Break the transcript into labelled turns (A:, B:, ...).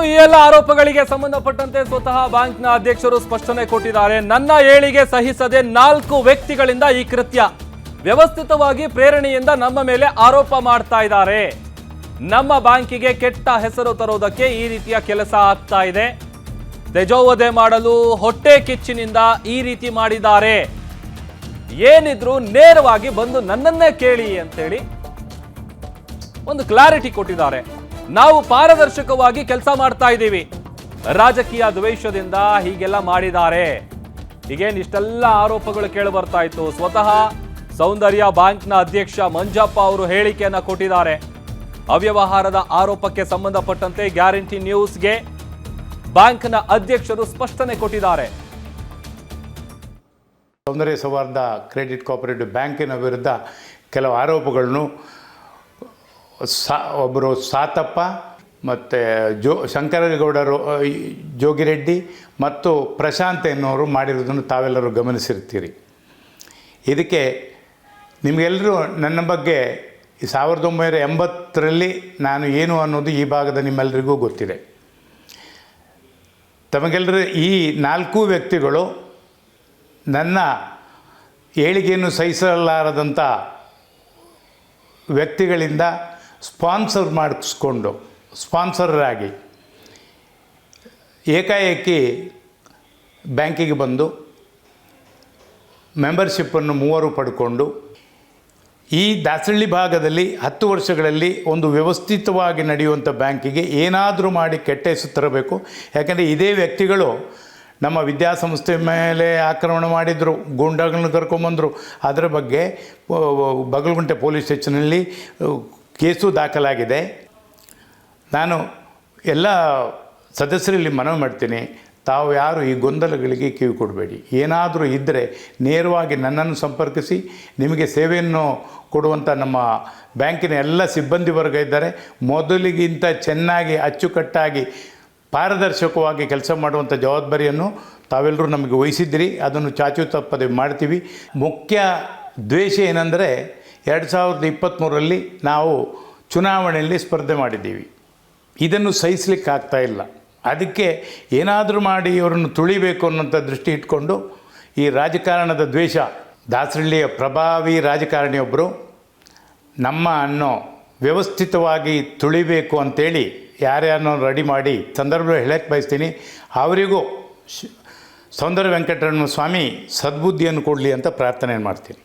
A: ಈ ಎಲ್ಲ ಆರೋಪಗಳಿಗೆ ಸಂಬಂಧಪಟ್ಟಂತೆ ಸ್ವತಃ ಬ್ಯಾಂಕ್ನ ಅಧ್ಯಕ್ಷರು ಸ್ಪಷ್ಟನೆ ಕೊಟ್ಟಿದ್ದಾರೆ. ನನ್ನ ಏಳಿಗೆ ಸಹಿಸದೆ ನಾಲ್ಕು ವ್ಯಕ್ತಿಗಳಿಂದ ಈ ಕೃತ್ಯ. ವ್ಯವಸ್ಥಿತವಾಗಿ ಪ್ರೇರಣೆಯಿಂದ ನಮ್ಮ ಮೇಲೆ ಆರೋಪ ಮಾಡ್ತಾ ಇದ್ದಾರೆ. ನಮ್ಮ ಬ್ಯಾಂಕಿಗೆ ಕೆಟ್ಟ ಹೆಸರು ತರೋದಕ್ಕೆ ಈ ರೀತಿಯ ಕೆಲಸ ಆಗ್ತಾ ಇದೆ. ತೆಜೋವಧೆ ಮಾಡಲು ಹೊಟ್ಟೆ ಕಿಚ್ಚಿನಿಂದ ಈ ರೀತಿ ಮಾಡಿದ್ದಾರೆ. ಏನಿದ್ರು ನೇರವಾಗಿ ಬಂದು ನನ್ನನ್ನೇ ಕೇಳಿ ಅಂತೇಳಿ ಒಂದು ಕ್ಲಾರಿಟಿ ಕೊಟ್ಟಿದ್ದಾರೆ. ನಾವು ಪಾರದರ್ಶಕವಾಗಿ ಕೆಲಸ ಮಾಡ್ತಾ ಇದ್ದೀವಿ. ರಾಜಕೀಯ ದ್ವೇಷದಿಂದ ಹೀಗೆಲ್ಲ ಮಾಡಿದ್ದಾರೆ. ಈಗೇನು ಇಷ್ಟೆಲ್ಲ ಆರೋಪಗಳು ಕೇಳಿ ಬರ್ತಾ ಇತ್ತು. ಸ್ವತಃ ಸೌಂದರ್ಯ ಬ್ಯಾಂಕ್ನ ಅಧ್ಯಕ್ಷ ಮಂಜಪ್ಪ ಅವರು ಹೇಳಿಕೆಯನ್ನ ಕೊಟ್ಟಿದ್ದಾರೆ. ಅವ್ಯವಹಾರದ ಆರೋಪಕ್ಕೆ ಸಂಬಂಧಪಟ್ಟಂತೆ ಗ್ಯಾರಂಟಿ ನ್ಯೂಸ್ಗೆ ಬ್ಯಾಂಕ್ನ ಅಧ್ಯಕ್ಷರು ಸ್ಪಷ್ಟನೆ ಕೊಟ್ಟಿದ್ದಾರೆ.
B: ಸೌಂದರ್ಯ ಸೌಹಾರ್ದ ಕ್ರೆಡಿಟ್ ಕೋಆಪರೇಟಿವ್ ಬ್ಯಾಂಕಿನ ವಿರುದ್ಧ ಕೆಲವು ಆರೋಪಗಳನ್ನು ಸಾ ಒಬ್ಬರು ಸಾತಪ್ಪ ಮತ್ತು ಜೋ, ಶಂಕರಗೌಡರು ಜೋಗಿರೆಡ್ಡಿ ಮತ್ತು ಪ್ರಶಾಂತ್ ಎನ್ನುವರು ಮಾಡಿರೋದನ್ನು ತಾವೆಲ್ಲರೂ ಗಮನಿಸಿರ್ತೀರಿ ಇದಕ್ಕೆ ನಿಮಗೆಲ್ಲರೂ ನನ್ನ ಬಗ್ಗೆ ಸಾವಿರದ ಒಂಬೈನೂರ ಎಂಬತ್ತರಲ್ಲಿ ನಾನು ಏನು ಅನ್ನೋದು ಈ ಭಾಗದ ನಿಮ್ಮೆಲ್ಲರಿಗೂ ಗೊತ್ತಿದೆ. ತಮಗೆಲ್ಲರೂ ಈ ನಾಲ್ಕು ವ್ಯಕ್ತಿಗಳು ನನ್ನ ಏಳಿಗೆಯನ್ನು ಸಹಿಸಲಾರದಂಥ ವ್ಯಕ್ತಿಗಳಿಂದ ಸ್ಪಾನ್ಸರ್ ಮಾಡಿಸ್ಕೊಂಡು, ಸ್ಪಾನ್ಸರರಾಗಿ ಏಕಾಏಕಿ ಬ್ಯಾಂಕಿಗೆ ಬಂದು ಮೆಂಬರ್ಶಿಪ್ಪನ್ನು ಮೂವರು ಪಡ್ಕೊಂಡು, ಈ ದಾಸಳ್ಳಿ ಭಾಗದಲ್ಲಿ ಹತ್ತು ವರ್ಷಗಳಲ್ಲಿ ಒಂದು ವ್ಯವಸ್ಥಿತವಾಗಿ ನಡೆಯುವಂಥ ಬ್ಯಾಂಕಿಗೆ ಏನಾದರೂ ಮಾಡಿ ಕೆಟ್ಟ ಹೆಸರು ತರಬೇಕು. ಯಾಕಂದರೆ ಇದೇ ವ್ಯಕ್ತಿಗಳು ನಮ್ಮ ವಿದ್ಯಾಸಂಸ್ಥೆ ಮೇಲೆ ಆಕ್ರಮಣ ಮಾಡಿದರು ಗೂಂಡಾಗಳನ್ನು ಕರ್ಕೊಂಬಂದರು. ಅದರ ಬಗ್ಗೆ ಬಗಲಗುಂಟೆ ಪೊಲೀಸ್ ಸ್ಟೇಷನಲ್ಲಿ ಕೇಸು ದಾಖಲಾಗಿದೆ. ನಾನು ಎಲ್ಲ ಸದಸ್ಯರಲ್ಲಿ ಮನವಿ ಮಾಡ್ತೀನಿ, ತಾವು ಯಾರು ಈ ಗೊಂದಲಗಳಿಗೆ ಕಿವಿ ಕೊಡಬೇಡಿ. ಏನಾದರೂ ಇದ್ದರೆ ನೇರವಾಗಿ ನನ್ನನ್ನು ಸಂಪರ್ಕಿಸಿ, ನಿಮಗೆ ಸೇವೆಯನ್ನು ಕೊಡುವಂಥ ನಮ್ಮ ಬ್ಯಾಂಕಿನ ಎಲ್ಲ ಸಿಬ್ಬಂದಿ ವರ್ಗ ಇದ್ದಾರೆ. ಮೊದಲಿಗಿಂತ ಚೆನ್ನಾಗಿ, ಅಚ್ಚುಕಟ್ಟಾಗಿ, ಪಾರದರ್ಶಕವಾಗಿ ಕೆಲಸ ಮಾಡುವಂಥ ಜವಾಬ್ದಾರಿಯನ್ನು ತಾವೆಲ್ಲರೂ ನಮಗೆ ವಹಿಸಿದ್ರಿ ಅದನ್ನು ಚಾಚು ತಪ್ಪದೆ ಮಾಡ್ತೀವಿ. ಮುಖ್ಯ ದ್ವೇಷ ಏನಂದರೆ ಎರಡು ಸಾವಿರದ ಇಪ್ಪತ್ತ್ಮೂರರಲ್ಲಿ ನಾವು ಚುನಾವಣೆಯಲ್ಲಿ ಸ್ಪರ್ಧೆ ಮಾಡಿದ್ದೀವಿ. ಇದನ್ನು ಸಹಿಸಲಿಕ್ಕಾಗ್ತಾ ಇಲ್ಲ. ಅದಕ್ಕೆ ಏನಾದರೂ ಮಾಡಿ ಇವರನ್ನು ತುಳಿಬೇಕು ಅನ್ನೋಂಥ ದೃಷ್ಟಿ ಇಟ್ಕೊಂಡು ಈ ರಾಜಕಾರಣದ ದ್ವೇಷ, ದಾಸರಳ್ಳಿಯ ಪ್ರಭಾವಿ ರಾಜಕಾರಣಿಯೊಬ್ಬರು ನಮ್ಮ ಅನ್ನು ವ್ಯವಸ್ಥಿತವಾಗಿ ತುಳಿಬೇಕು ಅಂತೇಳಿ ಯಾರ್ಯಾರನ್ನೋ ರೆಡಿ ಮಾಡಿ ಸಂದರ್ಭ ಹೇಳಕ್ಕೆ ಬಯಸ್ತೀನಿ. ಅವರಿಗೂ ಸೌಂದರ್ಯ ವೆಂಕಟರಮಣ ಸ್ವಾಮಿ ಸದ್ಬುದ್ಧಿಯನ್ನು ಕೊಡಲಿ ಅಂತ ಪ್ರಾರ್ಥನೆ ಮಾಡ್ತೀನಿ.